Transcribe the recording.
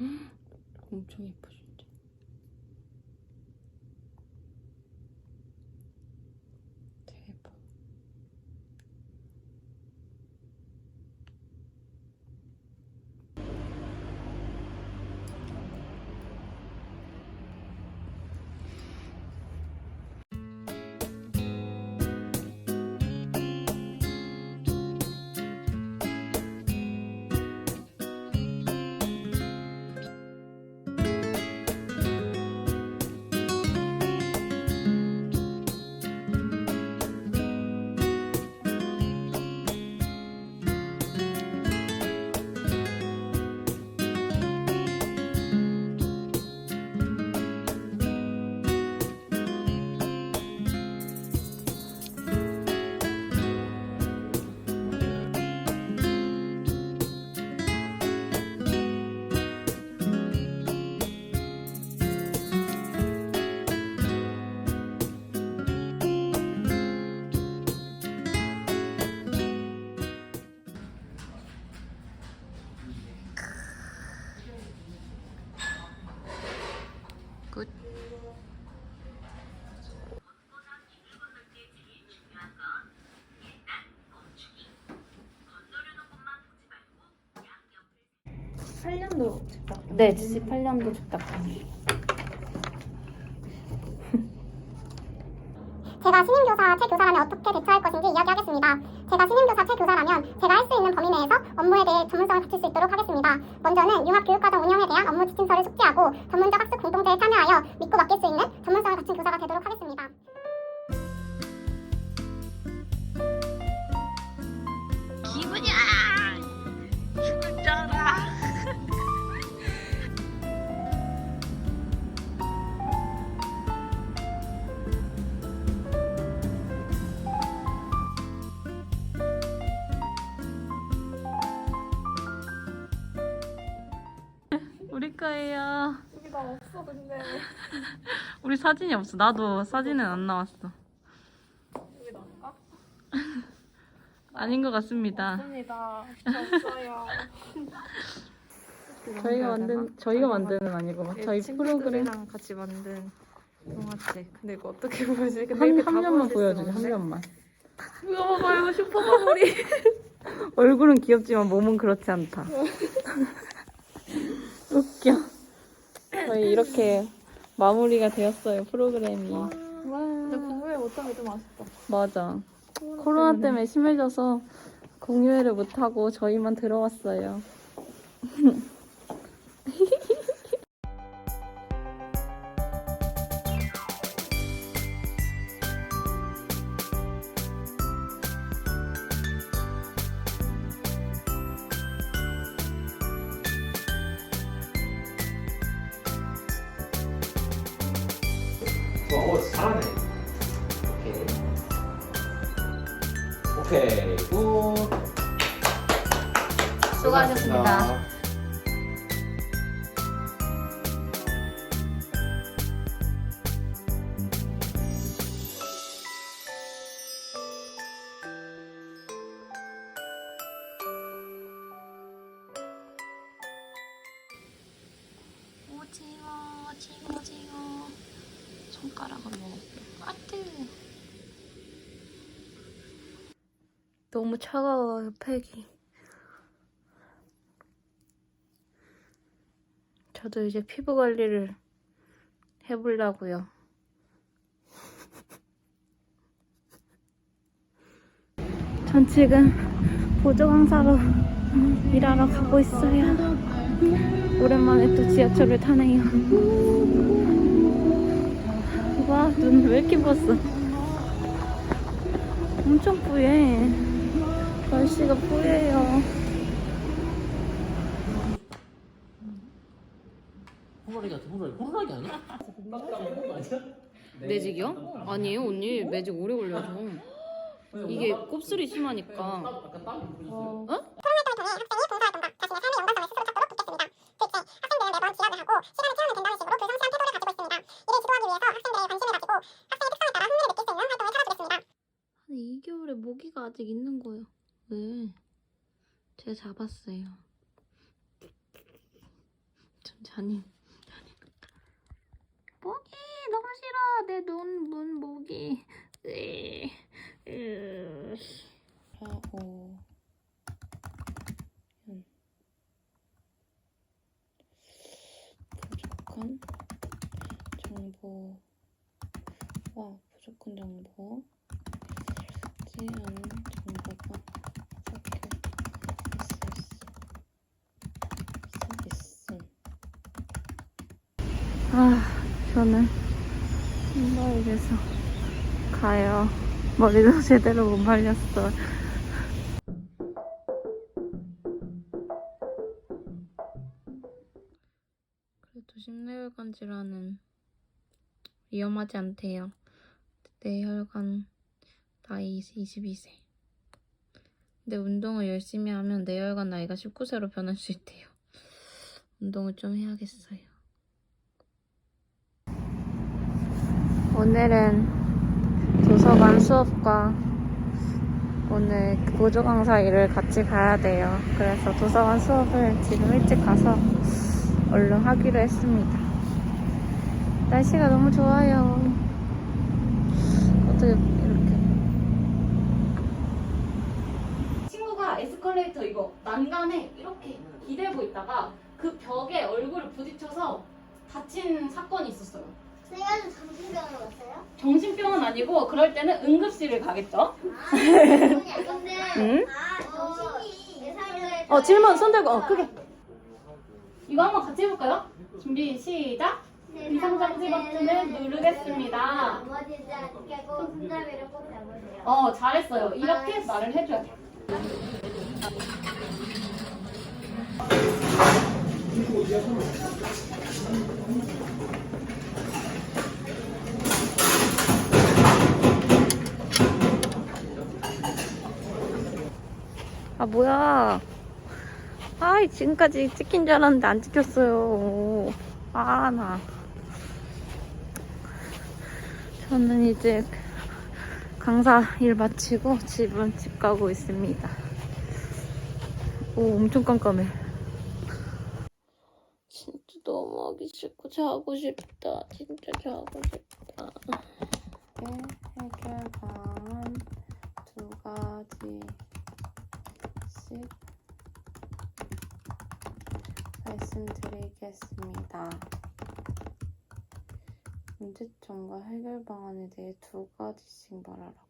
엄청 예뻐 진 네, 78년도 즉답합니다. 제가 신임교사 최교사라면 어떻게 대처할 것인지 이야기하겠습니다. 제가 신임교사 최교사라면 제가 할 수 있는 범위 내에서 업무에 대해 전문성을 갖출 수 있도록 하겠습니다. 먼저는 융합교육과정 운영에 대한 업무 지침서를 숙지하고 전문적 학습 공동체에 참여하여 믿고 맡길 수 있는 전문성을 갖춘 교사가 되도록 하겠습니다. 기분이야 거예요. 여기 나 없어 근데 우리 사진이 없어. 나도 사진은 안 나왔어. 여기 나올까? 아닌 것 같습니다. 없습니다 없어요 저희가 만든 저희가 만드는 아니고 저희 프로그램 친구들이랑 같이 만든 동화책 근데 이거 어떻게 보여지? 근데 한, 이렇게 한다 면만 보여줄. 수한 없는데? 면만. 이거 봐봐 이거 슈퍼버블이 얼굴은 귀엽지만 몸은 그렇지 않다. 웃겨. 저희 이렇게 마무리가 되었어요 프로그램이. 근데 공부회 못하면 좀 아쉽다 맞아. 코로나 때문에 심해져서 공유회를 못하고 저희만 들어왔어요. 어, 잘하네. 오케이. 오케이, 굿. 수고하셨습니다. 오징어 손가락으로 먹을게 아뜨 너무 차가워요 팩이. 저도 이제 피부 관리를 해보려고요. 전 지금 보조강사로 일하러 가고 있어요. 오랜만에 또 지하철을 타네요. 와, 눈 왜 이렇게 부었어? 엄청 뿌예. 날씨가 뿌예요. 호라리 같은 호라리. 호라리 아니야? 매직이요? 아니에요 언니 매직 오래 걸려서 이게 곱슬이 심하니까 보셨어요? 코로나 때문에 학생이 봉사활동과 자신의 삶의 연관성을 스스로 찾도록 돕겠습니다. 둘째, 학생들은 매번 지각을 하고 시간을 채우면 된다는 식으로 불성실한 태도를 가지고 있습니다. 이를 지도하기 위해서 학생 개 잡았어요. 좀 잔인. 잔인. 모기 너무 싫어. 내 눈, 문, 모기. 하고 음. 부족한 정보 와 부족한 정보 지 않은 정보가 섞여 있을 수 있음. 아, 저는 신발에서 가요. 머리도 제대로 못 말렸어. 그래도 심뇌혈관 질환은 위험하지 않대요. 뇌혈관 나이 22세. 근데 운동을 열심히 하면 뇌혈관 나이가 19세로 변할 수 있대요. 운동을 좀 해야겠어요. 오늘은 도서관 수업과 오늘 보조 강사 일을 같이 가야 돼요. 그래서 도서관 수업을 지금 일찍 가서 얼른 하기로 했습니다. 날씨가 너무 좋아요. 어떻게 이렇게 친구가 에스컬레이터 이거 난간에 이렇게 기대고 있다가 그 벽에 얼굴을 부딪혀서 다친 사건이 있었어요. 그래가지고 정신병원 왔어요? 정신병은 아니고 그럴 때는 응급실을 가겠죠. 근데 응? 아 정신이 예상을 어 질문 손 들고 어 크게. 이거 한번 같이 해볼까요? 준비 시작. 비상장치 버튼을 누르겠습니다. 손잡이를 꼭 잡으세요. 어 잘했어요. 이렇게 말을 해줘야 돼. 아 뭐야. 아이 지금까지 찍힌 줄 알았는데 안 찍혔어요. 아나. 저는 이제 강사 일 마치고 집은 집 가고 있습니다. 오 엄청 깜깜해. 진짜 너무 하기 싫고 자고 싶다. 진짜 자고 싶다. 해결방안 두 가지 씩 말씀드리겠습니다. 문제점과 해결 방안에 대해 두 가지씩 말하라고.